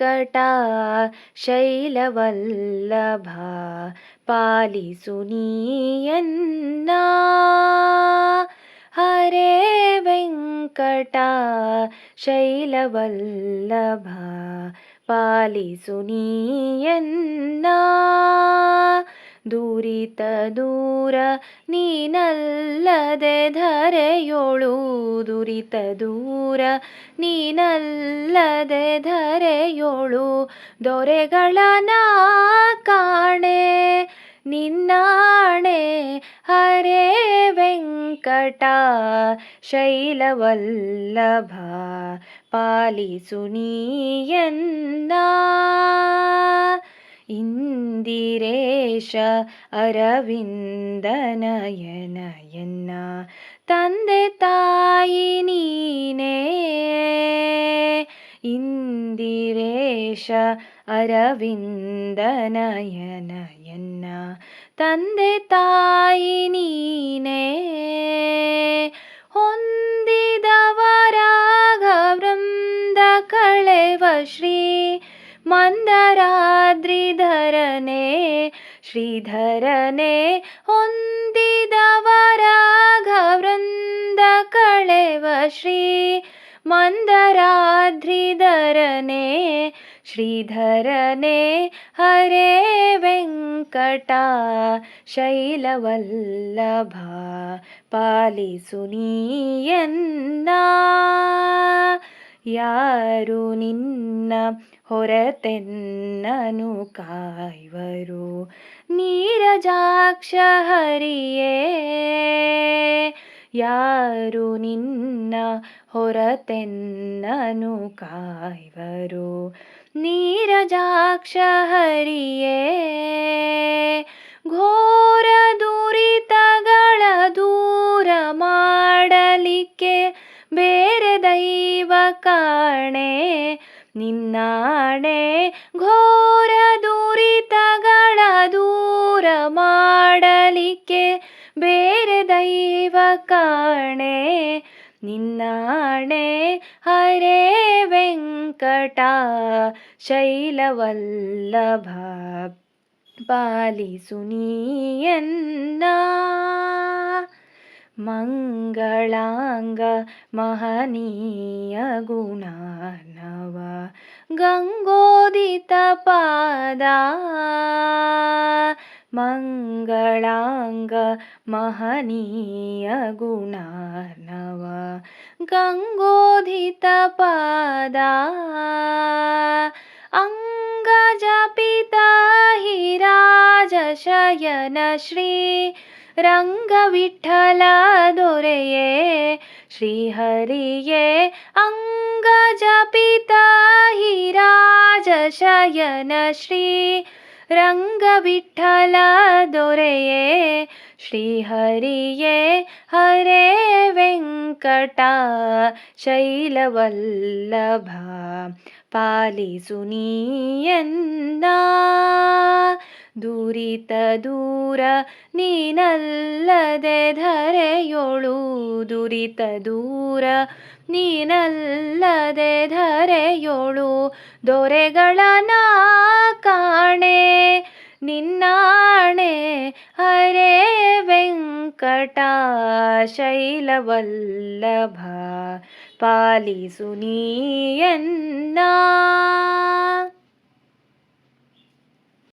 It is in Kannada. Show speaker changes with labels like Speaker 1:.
Speaker 1: ವೆಂಕಟ ಶೈಲವಲ್ಲಭ ಪಾಲಿಸು ನೀಯನ್ನ. ಹರೇ ವೆಂಕಟ ಶೈಲವಲ್ಲಭ ಪಾಲಿಸು ನೀಯನ್ನ. ದುರಿತ ದೂರ ನೀನಲ್ಲದೆ ಧರೆಯೋಳು. ದುರಿತ ದೂರ ನೀನಲ್ಲದೆ ಧರೆಯೋಳು. ದೊರೆಗಳನ ಕಾಣೆ ನಿನ್ನಾಣೆ ಹರೇ ವೆಂಕಟ. ಶೈಲವಲ್ಲಭ ಪಾಲಿಸು ನೀಯನ್ನ ಇಂದಿರೇಶ ಅರವಿಂದನಯನಯನ್ನ ತಂದೆ ತಾಯಿ ನೀನೇ ಇಂದಿರೇಶ ಅರವಿಂದನಯನಯನ್ನ ತಂದೆ ತಾಯಿ ನೀನೇ ಹೊಂದಿದವರಾಗ ವೃಂದ ಕಳೆವ ಶ್ರೀ ಮಂದರಾದ್ರಿಧರನೆ ಶ್ರೀಧರನೆ ಹೊಂದಿದವರಾಗ ವೃಂದ ಕಳೆವ ಶ್ರೀ ಮಂದರಾದ್ರಿಧರನೆ ಶ್ರೀಧರನೆ ಹರೇ ವೆಂಕಟ ಶೈಲವಲ್ಲಭ ಪಾಲಿಸು ನೀಯನ್ನ ಯಾರು ನಿನ್ನ ಹೊರತೆನ್ನನು ಕಾಯ್ವರು? ನೀರಜಾಕ್ಷ ಹರಿಯೇ, ಯಾರು ನಿನ್ನ ಹೊರತೆನ್ನನು ಕಾಯ್ವರು? ನೀರಜಾಕ್ಷ ಹರಿಯೇ, ಘೋರ ದುರಿತಗಳ ದೂರ ಮಾಡಲಿಕ್ಕೆ ದೈವ ಕಾಣೆ, ನಿನ್ನಾಣೆ, ಘೋರ ದುರಿತಗಳ ದೂರ ಮಾಡಲಿಕ್ಕೆ ಬೇರೆ ದೈವ ಕಾಣೆ, ನಿನ್ನಾಣೆ, ಹರೇ ವೆಂಕಟ, ಶೈಲವಲ್ಲಭ, ಪಾಲಿಸು मङ्गलाङ्ग महनीय गङ्गोदितपादा गङ्गोधितपादा मङ्गलाङ्ग महनीयगुणानव अङ्गजपिता हि राजशयन श्री ಪಾದ ಅಂಗಜಪಿತ ಹಿರಾಜ ಶಯನ ಶ್ರೀ ರಂಗವಿಠಲ ದೊರೆಯೇ ಶ್ರೀಹರಿಯೇ ಅಂಗಜಪಿತ ಹಿರಾಜ ಶಯನ ಶ್ರೀ ರಂಗವಿಠಲ ದೊರೆಯೇ ಶ್ರೀಹರಿಯೇ ಹರೇ ವೆಂಕಟ ಶೈಲವಲ್ಲಭ ಪಾಲಿಸು ನೀಯನ್ನ ದುರಿತ ದೂರ ನೀನಲ್ಲದೆ ಧರೆಯೋಳು. ದುರಿತ ದೂರ ನೀನಲ್ಲದೆ ಧರೆಯೋಳು. ದೊರೆಗಳ ನಾ ಕಾಣೆ, ನಿನ್ನಾಣೆ ಹರೇ ವೆಂಕಟ ಶೈಲವಲ್ಲಭ ಪಾಲಿಸು ನೀಯನ್ನ.